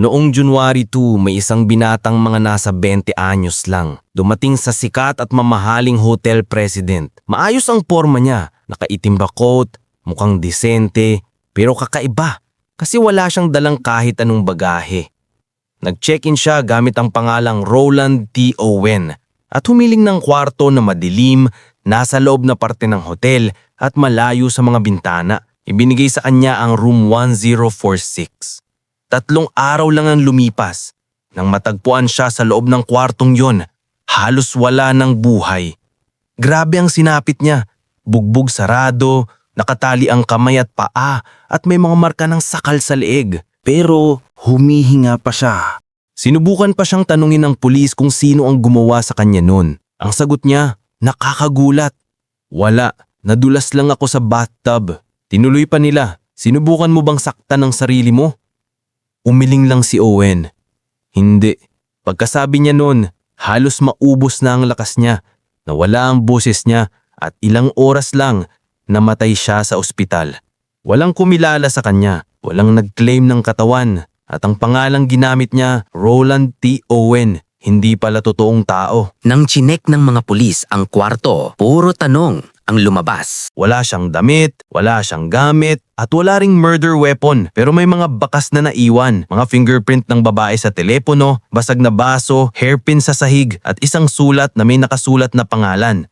Noong January 2, may isang binatang mga nasa 20 anyos lang. Dumating sa sikat at mamahaling hotel president. Maayos ang forma niya. Nakaitim ba coat, mukhang disente, pero kakaiba. Kasi wala siyang dalang kahit anong bagahe. Nag-check-in siya gamit ang pangalang Roland T. Owen at humiling ng kwarto na madilim, nasa loob na parte ng hotel at malayo sa mga bintana. Ibinigay sa kanya ang room 1046. Tatlong araw lang ang lumipas. Nang matagpuan siya sa loob ng kwartong yon, halos wala ng buhay. Grabe ang sinapit niya. Bugbog sarado, nakatali ang kamay at paa at may mga marka ng sakal sa leeg. Pero humihinga pa siya. Sinubukan pa siyang tanungin ng pulis kung sino ang gumawa sa kanya noon. Ang sagot niya, nakakagulat. Wala, nadulas lang ako sa bathtub. Tinuloy pa nila, sinubukan mo bang saktan ng sarili mo? Umiling lang si Owen. Hindi. Pagkasabi niya noon, halos maubos na ang lakas niya. Nawala ang boses niya at ilang oras lang namatay siya sa ospital. Walang kumilala sa kanya, walang nag-claim ng katawan at ang pangalang ginamit niya, Roland T. Owen, hindi pala totoong tao. Nang chinek ng mga pulis ang kwarto, puro tanong ang lumabas. Wala siyang damit, wala siyang gamit, at wala ring murder weapon. Pero may mga bakas na naiwan, mga fingerprint ng babae sa telepono, basag na baso, hairpin sa sahig, at isang sulat na may nakasulat na pangalan.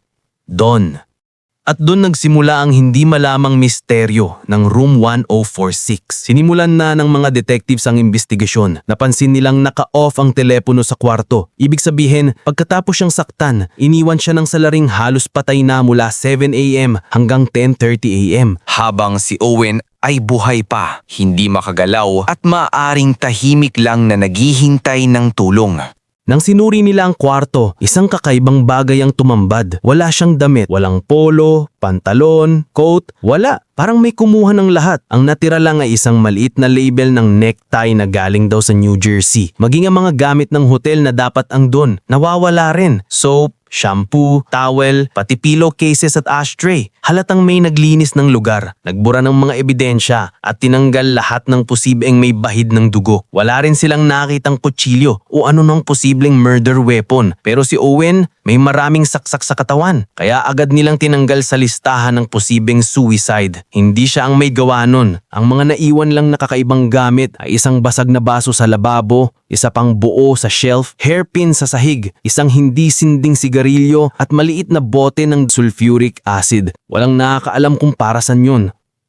Don. At doon nagsimula ang hindi malamang misteryo ng Room 1046. Sinimulan na ng mga detectives ang investigasyon. Napansin nilang naka-off ang telepono sa kwarto. Ibig sabihin, pagkatapos siyang saktan, iniwan siya ng salaring halos patay na mula 7am hanggang 10.30am. habang si Owen ay buhay pa, hindi makagalaw at maaring tahimik lang na naghihintay ng tulong. Nang sinuri nila ang kwarto, isang kakaibang bagay ang tumambad. Wala siyang damit, walang polo, pantalon, coat, wala. Parang may kumuha ng lahat. Ang natira lang ay isang maliit na label ng necktie na galing daw sa New Jersey. Maging ang mga gamit ng hotel na dapat ang doon, nawawala rin. Soap, shampoo, towel, pati pillowcases at ashtray. Halatang may naglinis ng lugar, nagbura ng mga ebidensya at tinanggal lahat ng posibleng may bahid ng dugo. Wala rin silang nakitang kutsilyo o nang posibleng murder weapon. Pero si Owen may maraming saksak sa katawan. Kaya agad nilang tinanggal sa listahan ng posibleng suicide. Hindi siya ang may gawa nun. Ang mga naiwan lang na kakaibang gamit ay isang basag na baso sa lababo, isa pang buo sa shelf, hairpin sa sahig, isang hindi sinding sigarilyo at maliit na bote ng sulfuric acid. Walang nakakaalam kung para saan yun.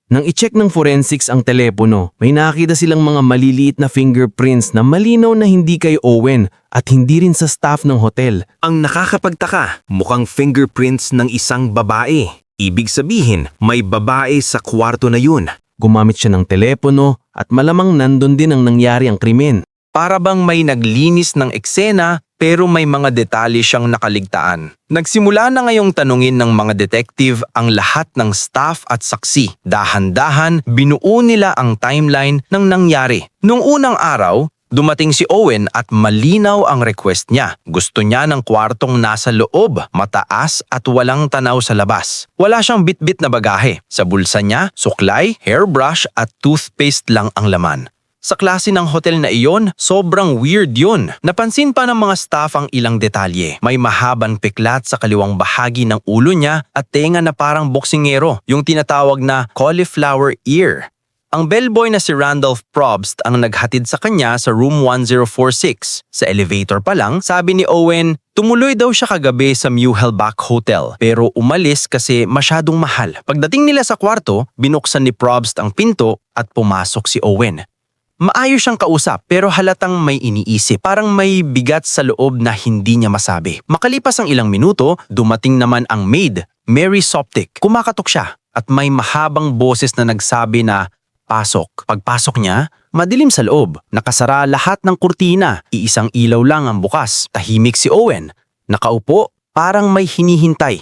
Nang i-check ng forensics ang telepono, may nakita silang mga maliliit na fingerprints na malinaw na hindi kay Owen at hindi rin sa staff ng hotel. Ang nakakapagtaka, mukhang fingerprints ng isang babae. Ibig sabihin, may babae sa kwarto na yun. Gumamit siya ng telepono at malamang nandun din ang nangyari ang krimen. Para bang may naglinis ng eksena pero may mga detalye siyang nakaligtaan. Nagsimula na ngayong tanungin ng mga detective ang lahat ng staff at saksi. Dahan-dahan, binuo nila ang timeline ng nangyari. Nung unang araw, Dumating si Owen at malinaw ang request niya. Gusto niya ng kwartong nasa loob, mataas at walang tanaw sa labas. Wala siyang bitbit na bagahe. Sa bulsa niya, suklay, hairbrush at toothpaste lang ang laman. Sa klase ng hotel na iyon, sobrang weird yun. Napansin pa ng mga staff ang ilang detalye. May mahabang piklat sa kaliwang bahagi ng ulo niya at tenga na parang boksingero, yung tinatawag na cauliflower ear. Ang bellboy na si Randolph Probst ang naghatid sa kanya sa room 1046. Sa elevator pa lang, sabi ni Owen, tumuloy daw siya kagabi sa Muehlbach Hotel pero umalis kasi masyadong mahal. Pagdating nila sa kwarto, binuksan ni Probst ang pinto at pumasok si Owen. Maayos siyang kausap pero halatang may iniisip. Parang may bigat sa loob na hindi niya masabi. Makalipas ang ilang minuto, dumating naman ang maid, Mary Soptic. Kumakatok siya at may mahabang boses na nagsabi na pasok. Pagpasok niya, madilim sa loob. Nakasara lahat ng kurtina. Iisang ilaw lang ang bukas. Tahimik si Owen. Nakaupo, parang may hinihintay.